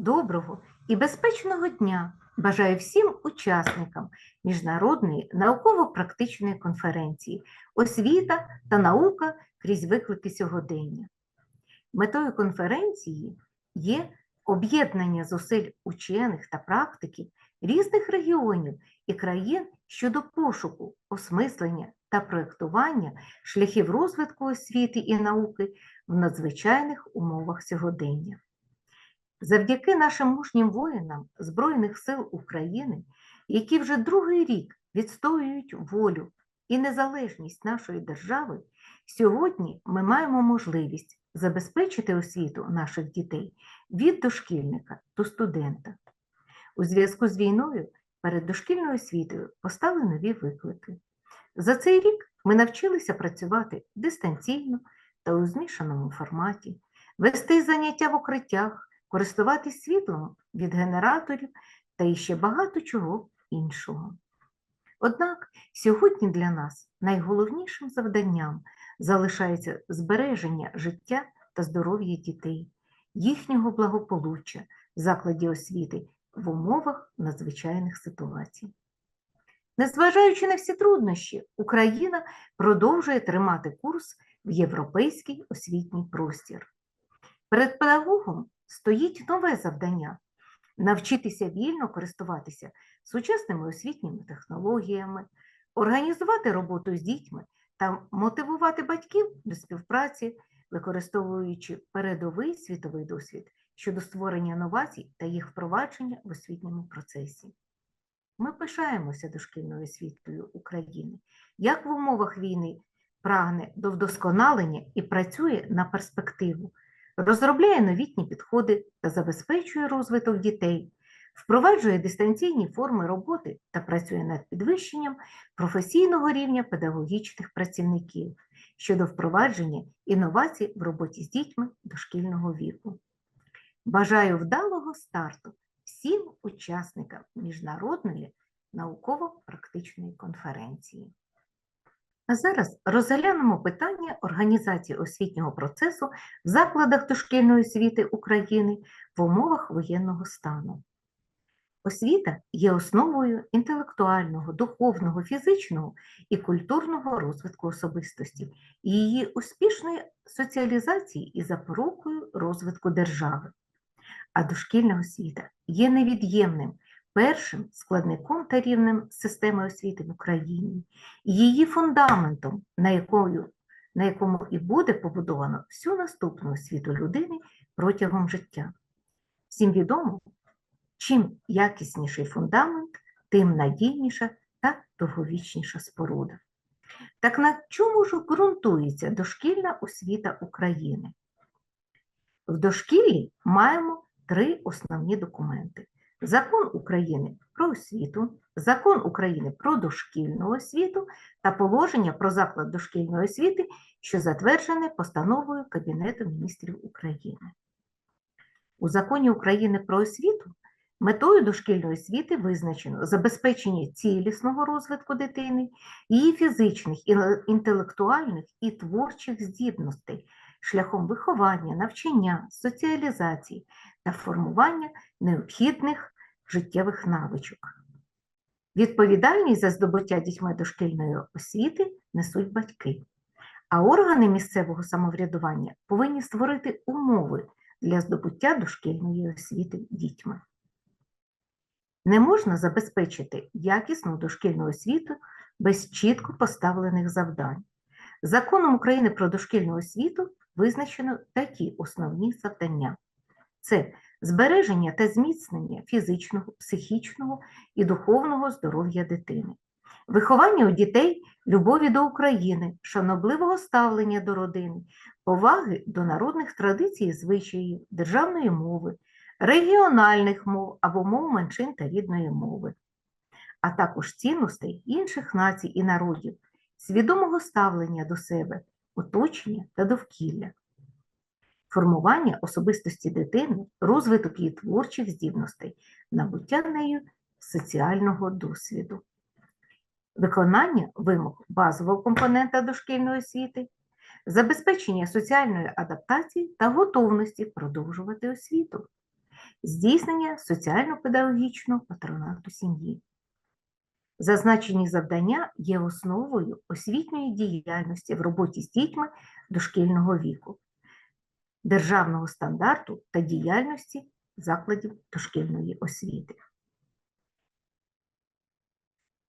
доброго і безпечного дня бажаю всім учасникам міжнародної науково-практичної конференції Освіта та наука крізь виклики сьогодення. Метою конференції є об'єднання зусиль учених та практиків різних регіонів і країн щодо пошуку, осмислення та проєктування шляхів розвитку освіти і науки в надзвичайних умовах сьогодення. Завдяки нашим мужнім воїнам Збройних сил України, які вже другий рік відстоюють волю і незалежність нашої держави, сьогодні ми маємо можливість забезпечити освіту наших дітей від дошкільника до студента. У зв'язку з війною перед дошкільною освітою постали нові виклики. За цей рік ми навчилися працювати дистанційно та у змішаному форматі, вести заняття в укриттях, користуватись світлом від генераторів та іще багато чого іншого. Однак сьогодні для нас найголовнішим завданням залишається збереження життя та здоров'я дітей, їхнього благополуччя в закладі освіти в умовах надзвичайних ситуацій. Незважаючи на всі труднощі, Україна продовжує тримати курс в європейський освітній простір. Перед педагогом стоїть нове завдання навчитися вільно користуватися сучасними освітніми технологіями, організувати роботу з дітьми та мотивувати батьків до співпраці, використовуючи передовий світовий досвід щодо створення новацій та їх впровадження в освітньому процесі. Ми пишаємося дошкільною освітою України, як в умовах війни прагне до вдосконалення і працює на перспективу, розробляє новітні підходи та забезпечує розвиток дітей, впроваджує дистанційні форми роботи та працює над підвищенням професійного рівня педагогічних працівників щодо впровадження інновацій в роботі з дітьми дошкільного віку. Бажаю вдалого старту всім учасникам міжнародної науково-практичної конференції. А зараз розглянемо питання організації освітнього процесу в закладах дошкільної освіти України в умовах воєнного стану. Освіта є основою інтелектуального, духовного, фізичного і культурного розвитку особистості її успішної соціалізації і запорукою розвитку держави. А дошкільна освіта є невід'ємним першим складником та рівнем системи освіти в Україні, її фундаментом, на, якою, на якому і буде побудовано всю наступну освіту людини протягом життя. Всім відомо, чим якісніший фундамент, тим надійніша та довговічніша споруда. Так на чому ж ґрунтується дошкільна освіта України? В дошкіллі маємо три основні документи: Закон України про освіту, Закон України про дошкільну освіту та положення про заклад дошкільної освіти, що затверджене постановою Кабінету міністрів України. У законі України про освіту метою дошкільної освіти визначено забезпечення цілісного розвитку дитини, її фізичних, інтелектуальних і творчих здібностей шляхом виховання, навчання, соціалізації та формування необхідних життєвих навичок. Відповідальність за здобуття дітьми дошкільної освіти несуть батьки, а органи місцевого самоврядування повинні створити умови для здобуття дошкільної освіти дітьми. Не можна забезпечити якісну дошкільну освіту без чітко поставлених завдань. Законом України про дошкільну освіту визначено такі основні завдання: це збереження та зміцнення фізичного, психічного і духовного здоров'я дитини, виховання у дітей любові до України, шанобливого ставлення до родини, поваги до народних традицій і звичаїв, державної мови, регіональних мов або мов меншин та рідної мови, а також цінностей інших націй і народів, свідомого ставлення до себе, оточення та довкілля. Формування особистості дитини, розвиток її творчих здібностей, набуття нею соціального досвіду, виконання вимог базового компонента дошкільної освіти, забезпечення соціальної адаптації та готовності продовжувати освіту, здійснення соціально-педагогічного патронату сім'ї. Зазначені завдання є основою освітньої діяльності в роботі з дітьми дошкільного віку, державного стандарту та діяльності закладів дошкільної освіти.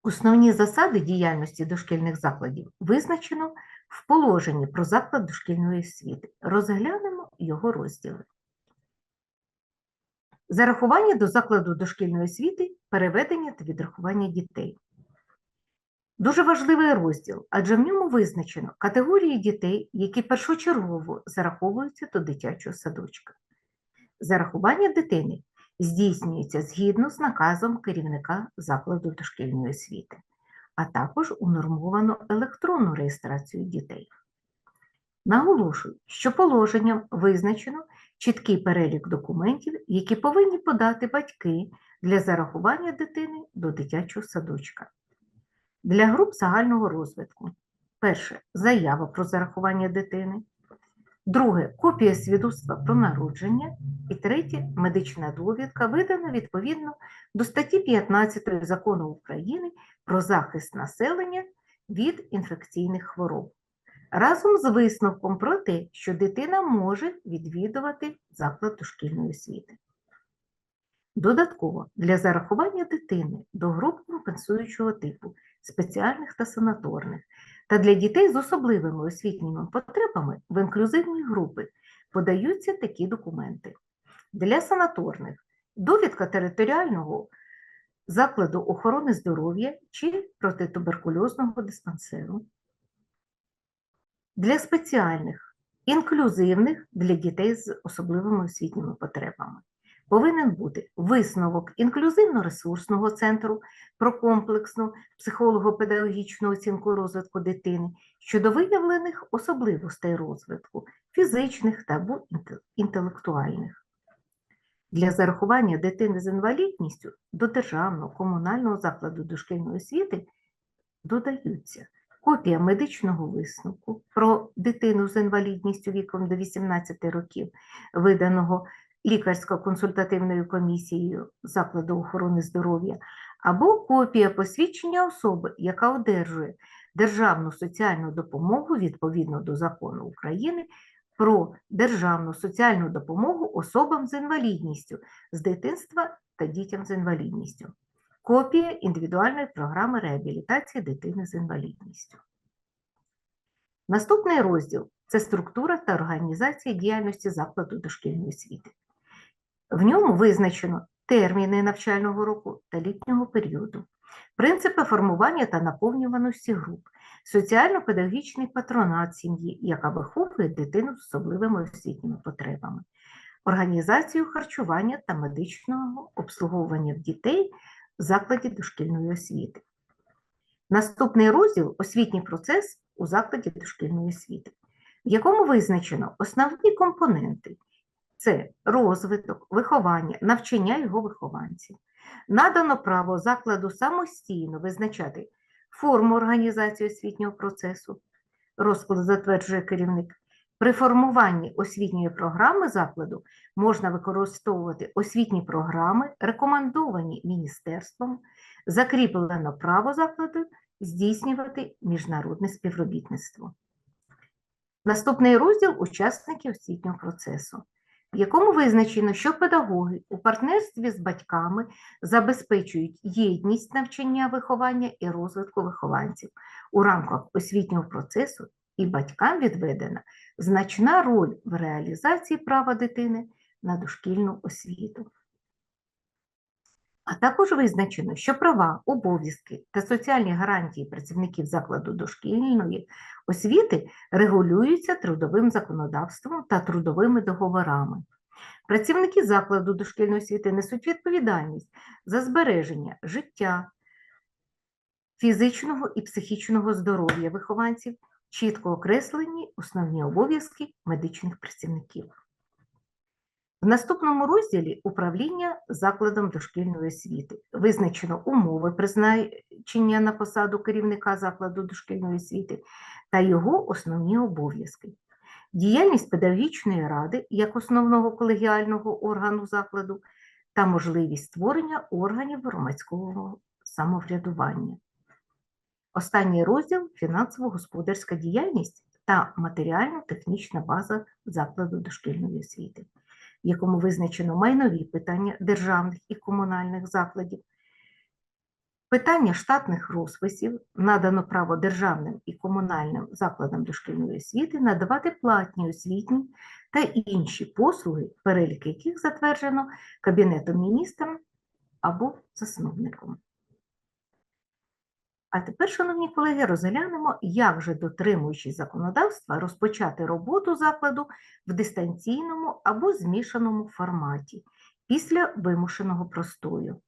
Основні засади діяльності дошкільних закладів визначено в положенні про заклад дошкільної освіти. Розглянемо його розділи. Зарахування до закладу дошкільної освіти, переведення та відрахування дітей. Дуже важливий розділ, адже в ньому визначено категорії дітей, які першочергово зараховуються до дитячого садочка. Зарахування дитини здійснюється згідно з наказом керівника закладу дошкільної освіти, а також унормовано електронну реєстрацію дітей. Наголошую, що положенням визначено чіткий перелік документів, які повинні подати батьки для зарахування дитини до дитячого садочка. Для груп загального розвитку. Перше заява про зарахування дитини. Друге копія свідоцтва про народження. І третє медична довідка, видана відповідно до статті 15 Закону України про захист населення від інфекційних хвороб. Разом з висновком про те, що дитина може відвідувати заклад дошкільної освіти. Додатково для зарахування дитини до груп компенсуючого типу спеціальних та санаторних, та для дітей з особливими освітніми потребами в інклюзивні групи подаються такі документи. Для санаторних довідка територіального закладу охорони здоров'я чи протитуберкульозного диспансеру. Для спеціальних інклюзивних для дітей з особливими освітніми потребами повинен бути висновок інклюзивно-ресурсного центру про комплексну психолого-педагогічну оцінку розвитку дитини щодо виявлених особливостей розвитку фізичних та інтелектуальних. Для зарахування дитини з інвалідністю до державного комунального закладу дошкільної освіти додаються копія медичного висновку про дитину з інвалідністю віком до 18 років, виданого лікарсько-консультативною комісією закладу охорони здоров'я, або копія посвідчення особи, яка одержує державну соціальну допомогу відповідно до закону України про державну соціальну допомогу особам з інвалідністю з дитинства та дітям з інвалідністю. Копія індивідуальної програми реабілітації дитини з інвалідністю. Наступний розділ це структура та організація діяльності закладу дошкільної освіти. В ньому визначено терміни навчального року та літнього періоду, принципи формування та наповнюваності груп, соціально-педагогічний патронат сім'ї, яка виховує дитину з особливими освітніми потребами, організацію харчування та медичного обслуговування дітей в закладі дошкільної освіти. Наступний розділ освітній процес у закладі дошкільної освіти, в якому визначено основні компоненти це розвиток, виховання, навчання його вихованців. Надано право закладу самостійно визначати форму організації освітнього процесу, розклад затверджує керівник. При формуванні освітньої програми закладу можна використовувати освітні програми, рекомендовані міністерством, закріплено право закладу здійснювати міжнародне співробітництво. Наступний розділ учасники освітнього процесу в якому визначено, що педагоги у партнерстві з батьками забезпечують єдність навчання, виховання і розвитку вихованців у рамках освітнього процесу, і батькам відведена значна роль в реалізації права дитини на дошкільну освіту. А також визначено, що права, обов'язки та соціальні гарантії працівників закладу дошкільної освіти регулюються трудовим законодавством та трудовими договорами. Працівники закладу дошкільної освіти несуть відповідальність за збереження життя, фізичного і психічного здоров'я вихованців, чітко окреслені основні обов'язки медичних працівників. В наступному розділі управління закладом дошкільної освіти визначено умови призначення на посаду керівника закладу дошкільної освіти та його основні обов'язки. Діяльність педагогічної ради як основного колегіального органу закладу, та можливість створення органів громадського самоврядування. Останній розділ фінансово-господарська діяльність та матеріально-технічна база закладу дошкільної освіти, в якому визначено майнові питання державних і комунальних закладів, питання штатних розписів, надано право державним і комунальним закладам дошкільної освіти надавати платні освітні та інші послуги, перелік яких затверджено Кабінетом міністрів або засновником. А тепер, шановні колеги, розглянемо, як же, дотримуючись законодавства, розпочати роботу закладу в дистанційному або змішаному форматі після вимушеного простою.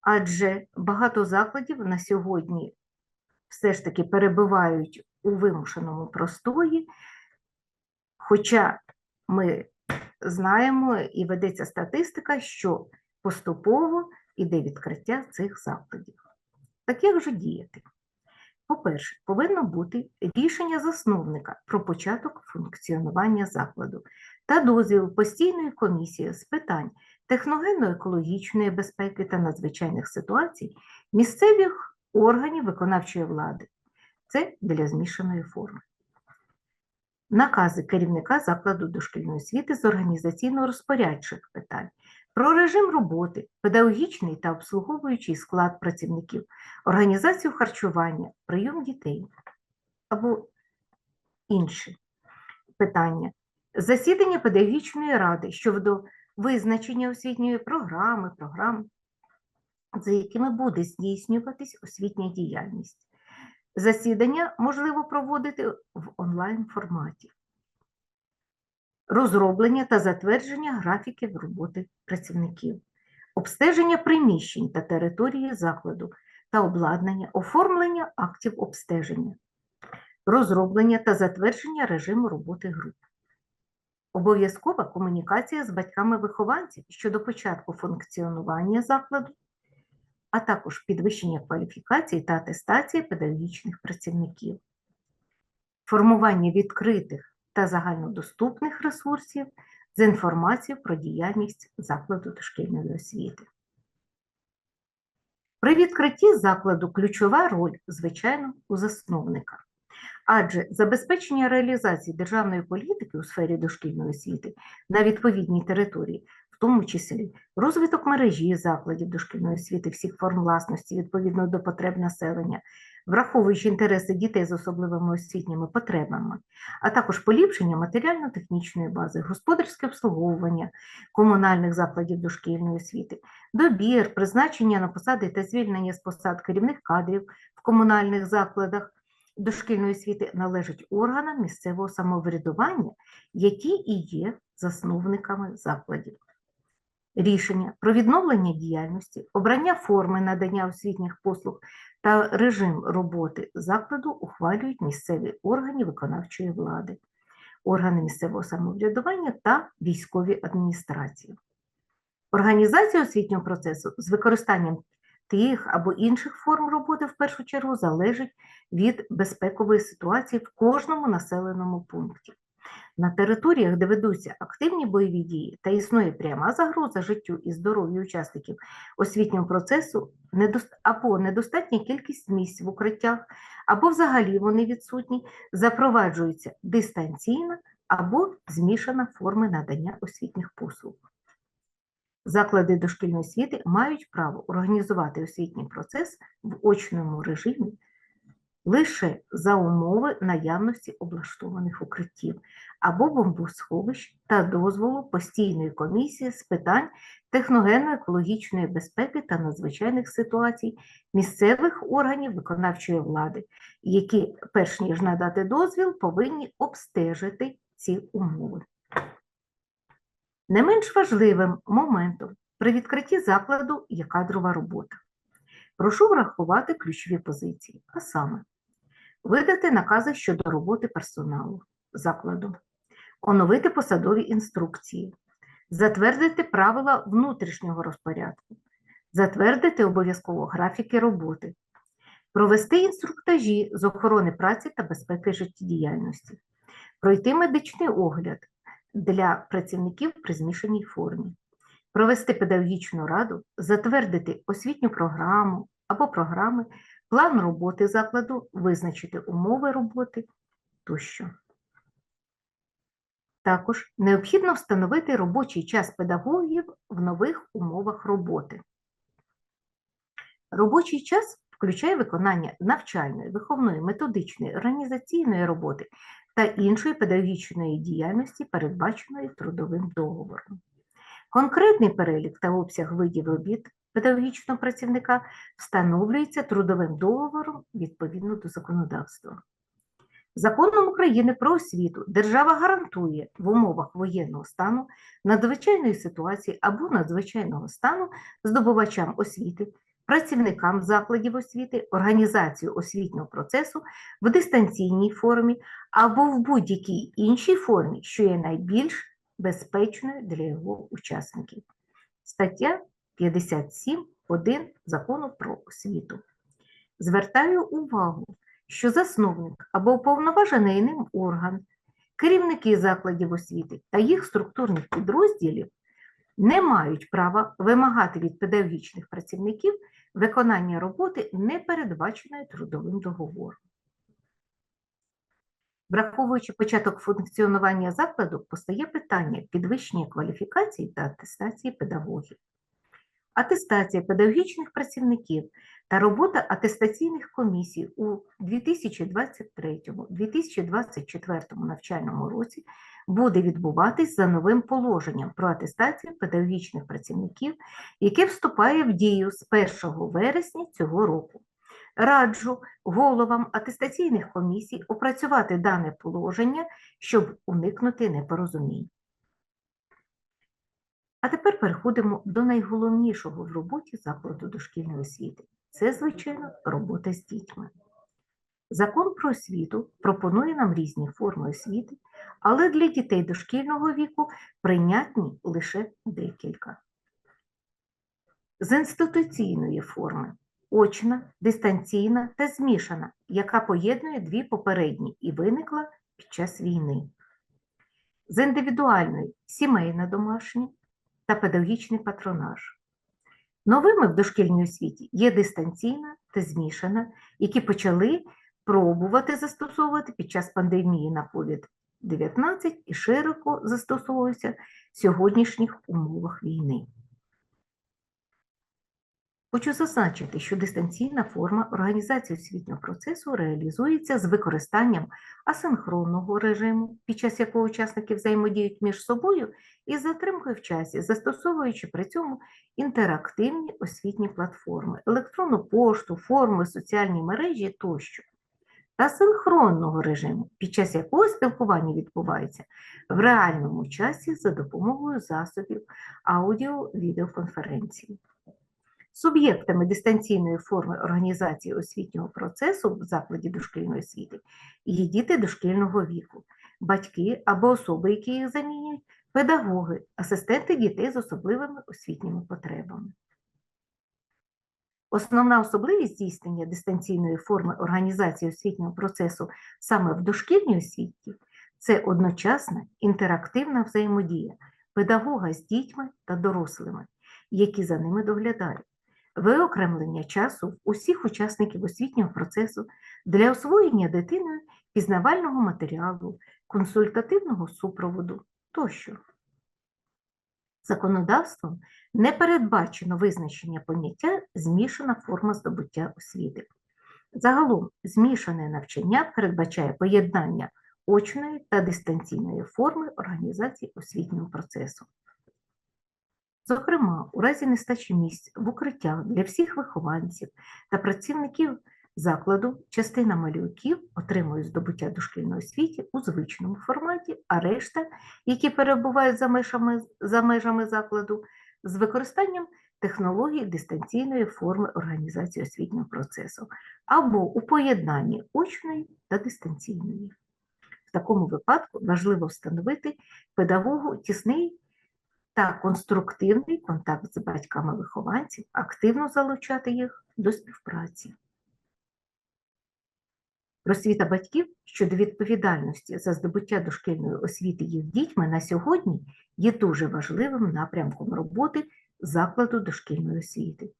Адже багато закладів на сьогодні все ж таки перебувають у вимушеному простої, хоча ми знаємо і ведеться статистика, що поступово іде відкриття цих закладів. Так як же діяти? По-перше, повинно бути рішення засновника про початок функціонування закладу та дозвіл постійної комісії з питань техногенно-екологічної безпеки та надзвичайних ситуацій місцевих органів виконавчої влади. Це для змішаної форми. Накази керівника закладу дошкільної освіти з організаційно-розпорядчих питань про режим роботи, педагогічний та обслуговуючий склад працівників, організацію харчування, прийом дітей або інші питання. Засідання педагогічної ради щодо визначення освітньої програми, програм, за якими буде здійснюватись освітня діяльність. Засідання можливо проводити в онлайн форматі. Розроблення та затвердження графіків роботи працівників, обстеження приміщень та території закладу та обладнання, оформлення актів обстеження, розроблення та затвердження режиму роботи груп. Обов'язкова комунікація з батьками вихованців щодо початку функціонування закладу, а також підвищення кваліфікації та атестації педагогічних працівників, формування відкритих та загальнодоступних ресурсів з інформацією про діяльність закладу дошкільної освіти. При відкритті закладу ключова роль, звичайно, у засновника. Адже забезпечення реалізації державної політики у сфері дошкільної освіти на відповідній території, в тому числі розвиток мережі закладів дошкільної освіти всіх форм власності відповідно до потреб населення, враховуючи інтереси дітей з особливими освітніми потребами, а також поліпшення матеріально-технічної бази, господарське обслуговування комунальних закладів дошкільної освіти, добір, призначення на посади та звільнення з посад керівних кадрів в комунальних закладах дошкільної освіти належать органам місцевого самоврядування, які і є засновниками закладів. Рішення про відновлення діяльності, обрання форми надання освітніх послуг та режим роботи закладу ухвалюють місцеві органи виконавчої влади, органи місцевого самоврядування та військові адміністрації. Організація освітнього процесу з використанням тих або інших форм роботи в першу чергу залежить від безпекової ситуації в кожному населеному пункті. На територіях, де ведуться активні бойові дії та існує пряма загроза життю і здоров'ю учасників освітнього процесу, або недостатня кількість місць в укриттях, або взагалі вони відсутні, запроваджується дистанційна або змішана форми надання освітніх послуг. Заклади дошкільної освіти мають право організувати освітній процес в очному режимі лише за умови наявності облаштованих укриттів або бомбосховищ та дозволу постійної комісії з питань техногенно-екологічної безпеки та надзвичайних ситуацій місцевих органів виконавчої влади, які, перш ніж надати дозвіл, повинні обстежити ці умови. Не менш важливим моментом при відкритті закладу є кадрова робота. Прошу врахувати ключові позиції, а саме видати накази щодо роботи персоналу закладу, оновити посадові інструкції, затвердити правила внутрішнього розпорядку, затвердити обов'язково графіки роботи, провести інструктажі з охорони праці та безпеки життєдіяльності, пройти медичний огляд для працівників при змішаній формі, провести педагогічну раду, затвердити освітню програму або програми, план роботи закладу, визначити умови роботи тощо. Також необхідно встановити робочий час педагогів в нових умовах роботи. Робочий час включає виконання навчальної, виховної, методичної, організаційної роботи та іншої педагогічної діяльності, передбаченої трудовим договором. Конкретний перелік та обсяг видів робіт педагогічного працівника встановлюється трудовим договором відповідно до законодавства. Законом України про освіту держава гарантує в умовах воєнного стану, надзвичайної ситуації або надзвичайного стану здобувачам освіти, працівникам закладів освіти, організацію освітнього процесу в дистанційній формі або в будь-якій іншій формі, що є найбільш безпечною для його учасників. Стаття 57.1 Закону про освіту. Звертаю увагу, що засновник або уповноважений ним орган, керівники закладів освіти та їх структурних підрозділів не мають права вимагати від педагогічних працівників виконання роботи, не передбаченої трудовим договором. Враховуючи початок функціонування закладу, постає питання підвищення кваліфікації та атестації педагогів. Атестація педагогічних працівників та робота атестаційних комісій у 2023-2024 навчальному році буде відбуватись за новим положенням про атестацію педагогічних працівників, яке вступає в дію з 1 вересня цього року. Раджу головам атестаційних комісій опрацювати дане положення, щоб уникнути непорозумінь. А тепер переходимо до найголовнішого в роботі закладу дошкільної освіти. Це, звичайно, робота з дітьми. Закон про освіту пропонує нам різні форми освіти, але для дітей дошкільного віку прийнятні лише декілька. З інституційної форми очна, дистанційна та змішана, яка поєднує дві попередні і виникла під час війни. З індивідуальної сімейна домашня та педагогічний патронаж. Новими в дошкільній освіті є дистанційна та змішана, які почали пробувати застосовувати під час пандемії на COVID-19 і широко застосовуються в сьогоднішніх умовах війни. Хочу зазначити, що дистанційна форма організації освітнього процесу реалізується з використанням асинхронного режиму, під час якого учасники взаємодіють між собою і затримкою в часі, застосовуючи при цьому інтерактивні освітні платформи, електронну пошту, форми, соціальні мережі тощо, та синхронного режиму, під час якого спілкування відбувається в реальному часі за допомогою засобів аудіо-відеоконференції. Суб'єктами дистанційної форми організації освітнього процесу в закладі дошкільної освіти є діти дошкільного віку, батьки або особи, які їх замінюють, педагоги, асистенти дітей з особливими освітніми потребами. Основна особливість здійснення дистанційної форми організації освітнього процесу саме в дошкільній освіті це одночасна інтерактивна взаємодія педагога з дітьми та дорослими, які за ними доглядають виокремлення часу усіх учасників освітнього процесу для освоєння дитиною пізнавального матеріалу, консультативного супроводу тощо. Законодавством не передбачено визначення поняття змішана форма здобуття освіти. Загалом, змішане навчання передбачає поєднання очної та дистанційної форми організації освітнього процесу. Зокрема, у разі нестачі місць в укриттях для всіх вихованців та працівників закладу частина малюків отримує здобуття дошкільної освіти у звичному форматі, а решта, які перебувають за межами, за межами закладу, з використанням технології дистанційної форми організації освітнього процесу або у поєднанні очної та дистанційної. В такому випадку важливо встановити педагогу тісний та конструктивний контакт з батьками вихованців, активно залучати їх до співпраці. Просвіта батьків щодо відповідальності за здобуття дошкільної освіти їх дітьми на сьогодні є дуже важливим напрямком роботи закладу дошкільної освіти.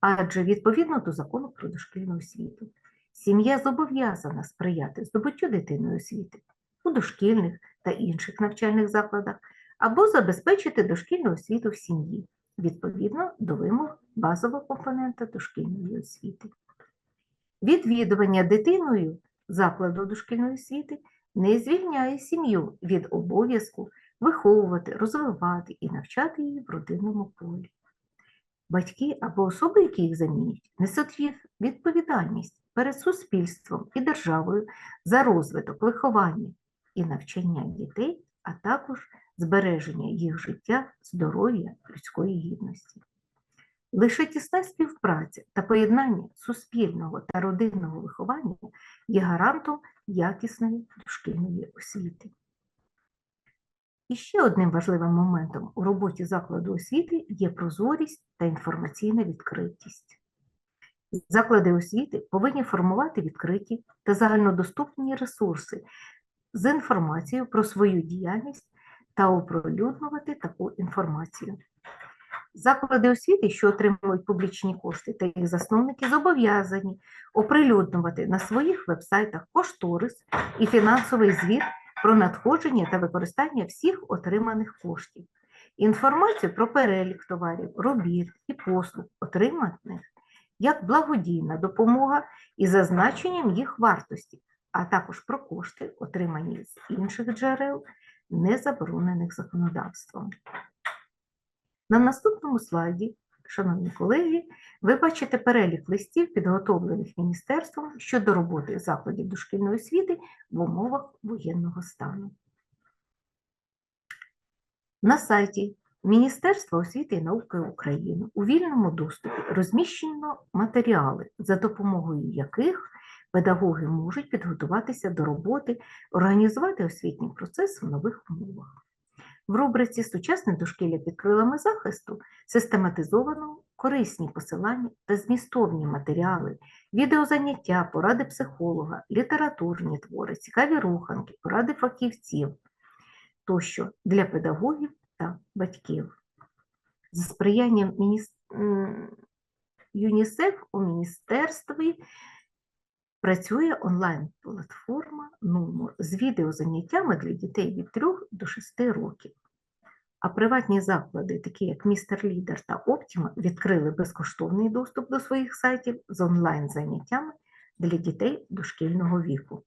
Адже відповідно до закону про дошкільну освіту, сім'я зобов'язана сприяти здобуттю дитиною освіти у дошкільних та інших навчальних закладах або забезпечити дошкільну освіту в сім'ї відповідно до вимог базового компонента дошкільної освіти. Відвідування дитиною закладу дошкільної освіти не звільняє сім'ю від обов'язку виховувати, розвивати і навчати її в родинному полі. Батьки або особи, які їх замінюють, несуть від- відповідальність перед суспільством і державою за розвиток, виховання і навчання дітей, а також збереження їх життя, здоров'я, людської гідності. Лише тісна співпраця та поєднання суспільного та родинного виховання є гарантом якісної дошкільної освіти. І ще одним важливим моментом у роботі закладу освіти є прозорість та інформаційна відкритість. Заклади освіти повинні формувати відкриті та загальнодоступні ресурси з інформацією про свою діяльність та оприлюднювати таку інформацію. Заклади освіти, що отримують публічні кошти, та їх засновники зобов'язані оприлюднювати на своїх вебсайтах кошторис і фінансовий звіт про надходження та використання всіх отриманих коштів, інформацію про перелік товарів, робіт і послуг, отриманих як благодійна допомога із зазначенням їх вартості, а також про кошти, отримані з інших джерел, не заборонених законодавством. На наступному слайді, шановні колеги, ви бачите перелік листів, підготовлених міністерством щодо роботи закладів дошкільної освіти в умовах воєнного стану. На сайті Міністерства освіти і науки України у вільному доступі розміщено матеріали, за допомогою яких педагоги можуть підготуватися до роботи, організувати освітній процес в нових умовах. В рубриці Сучасне дошкілля під крилами захисту систематизовано корисні посилання та змістовні матеріали, відеозаняття, поради психолога, літературні твори, цікаві руханки, поради фахівців тощо для педагогів та батьків. За сприянням мініс... ЮНІСЕФ у міністерстві працює онлайн-платформа «Нумо» з відеозаняттями для дітей від 3 до 6 років. А приватні заклади, такі як Містер Лідер та Оптіма, відкрили безкоштовний доступ до своїх сайтів з онлайн-заняттями для дітей дошкільного віку.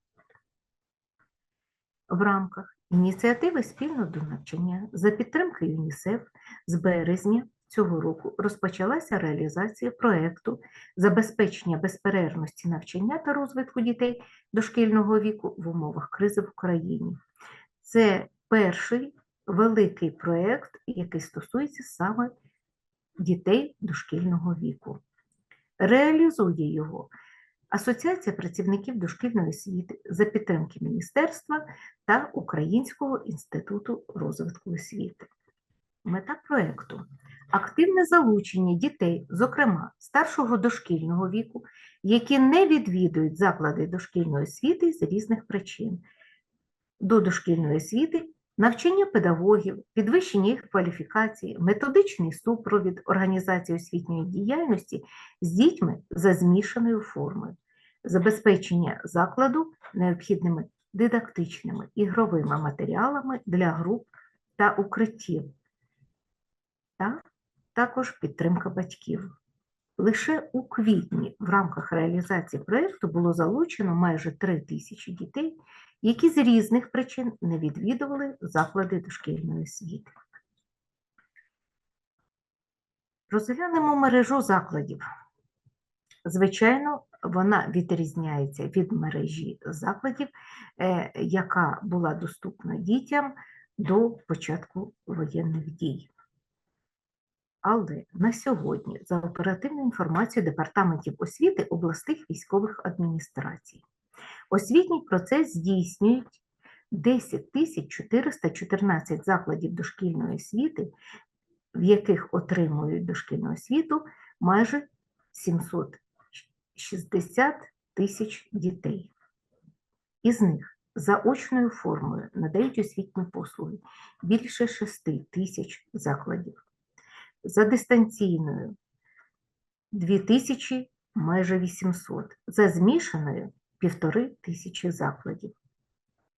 В рамках ініціативи спільно до навчання за підтримки ЮНІСЕФ з березня цього року розпочалася реалізація проєкту забезпечення безперервності навчання та розвитку дітей дошкільного віку в умовах кризи в Україні. Це перший великий проєкт, який стосується саме дітей дошкільного віку. Реалізує його Асоціація працівників дошкільної освіти за підтримки Міністерства та Українського інституту розвитку освіти. Мета проєкту активне залучення дітей, зокрема старшого дошкільного віку, які не відвідують заклади дошкільної освіти з різних причин, до дошкільної освіти, навчання педагогів, підвищення їх кваліфікації, методичний супровід організації освітньої діяльності з дітьми за змішаною формою, забезпечення закладу необхідними дидактичними ігровими матеріалами для груп та укриттів, та також підтримка батьків. Лише у квітні в рамках реалізації проєкту було залучено майже 3 тисячі дітей, які з різних причин не відвідували заклади дошкільної освіти. Розглянемо мережу закладів. Звичайно, вона відрізняється від мережі закладів, е, яка була доступна дітям до початку воєнних дій. Але на сьогодні, за оперативною інформацією департаментів освіти обласних військових адміністрацій, освітній процес здійснюють 10 тисяч 414 закладів дошкільної освіти, в яких отримують дошкільну освіту майже 760 тисяч дітей. Із них за очною формою надають освітні послуги більше 6 тисяч закладів. За дистанційною 2 майже 800. За змішаною півтори тисячі закладів.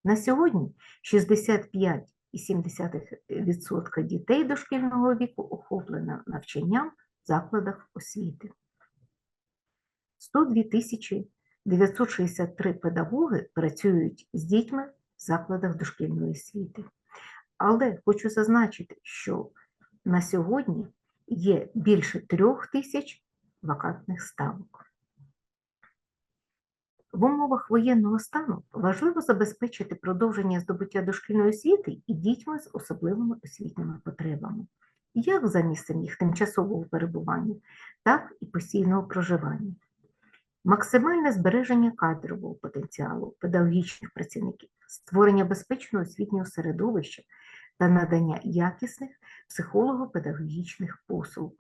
На сьогодні 65,7% дітей дошкільного віку охоплено навчанням в закладах освіти. 102 тисячі 963 педагоги працюють з дітьми в закладах дошкільної освіти. Але хочу зазначити, що на сьогодні є більше трьох тисяч вакантних ставок. В умовах воєнного стану важливо забезпечити продовження здобуття дошкільної освіти і дітьми з особливими освітніми потребами, як за місцем їх тимчасового перебування, так і постійного проживання. Максимальне збереження кадрового потенціалу педагогічних працівників, створення безпечного освітнього середовища та надання якісних психолого-педагогічних послуг.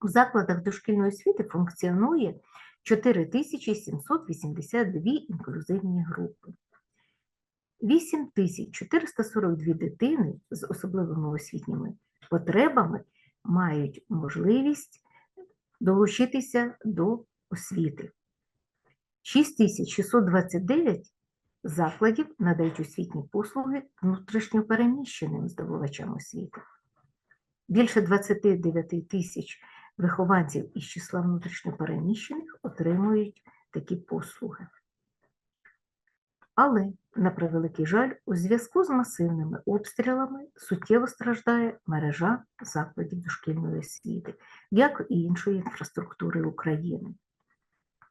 У закладах дошкільної освіти функціонує 4782 інклюзивні групи. 8442 дитини з особливими освітніми потребами мають можливість долучитися до освіти. 6629 закладів надають освітні послуги внутрішньопереміщеним здобувачам освіти. Більше 29 тисяч вихованців із числа внутрішньопереміщених отримують такі послуги. Але, на превеликий жаль, у зв'язку з масивними обстрілами суттєво страждає мережа закладів дошкільної освіти, як і іншої інфраструктури України.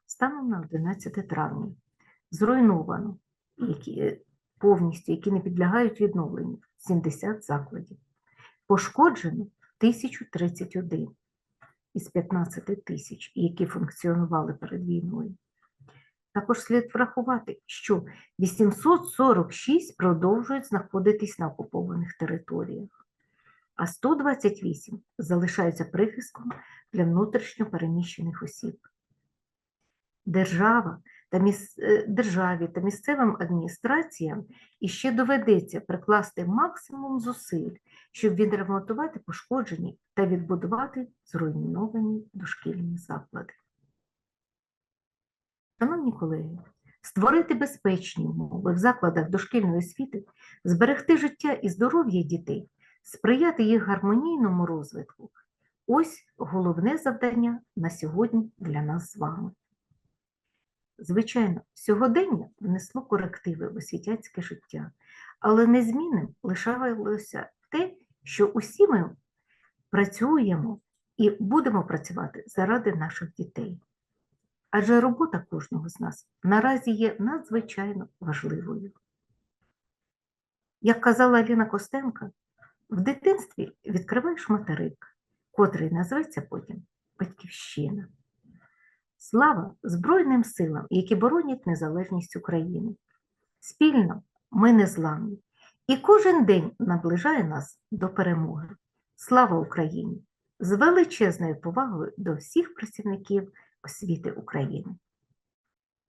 Станом на 11 травня зруйновано які, повністю, які не підлягають відновленню, 70 закладів. Пошкоджено 1031 із 15 тисяч, які функціонували перед війною. Також слід врахувати, що 846 продовжують знаходитись на окупованих територіях, а 128 залишаються прихистком для внутрішньо переміщених осіб. Держава та міс... е, Державі та місцевим адміністраціям іще доведеться прикласти максимум зусиль, щоб відремонтувати пошкоджені та відбудувати зруйновані дошкільні заклади. Шановні колеги, створити безпечні умови в закладах дошкільної освіти, зберегти життя і здоров'я дітей, сприяти їх гармонійному розвитку ось головне завдання на сьогодні для нас з вами. Звичайно, сьогодення внесло корективи в освітянське життя, але незмінним лишалося те, що усі ми працюємо і будемо працювати заради наших дітей. Адже робота кожного з нас наразі є надзвичайно важливою. Як казала Ліна Костенка, в дитинстві відкриваєш материк, котрий називається потім Батьківщина. Слава Збройним силам, які боронять незалежність України. Спільно ми незламні, і кожен день наближає нас до перемоги. Слава Україні! З величезною повагою до всіх працівників освіти України.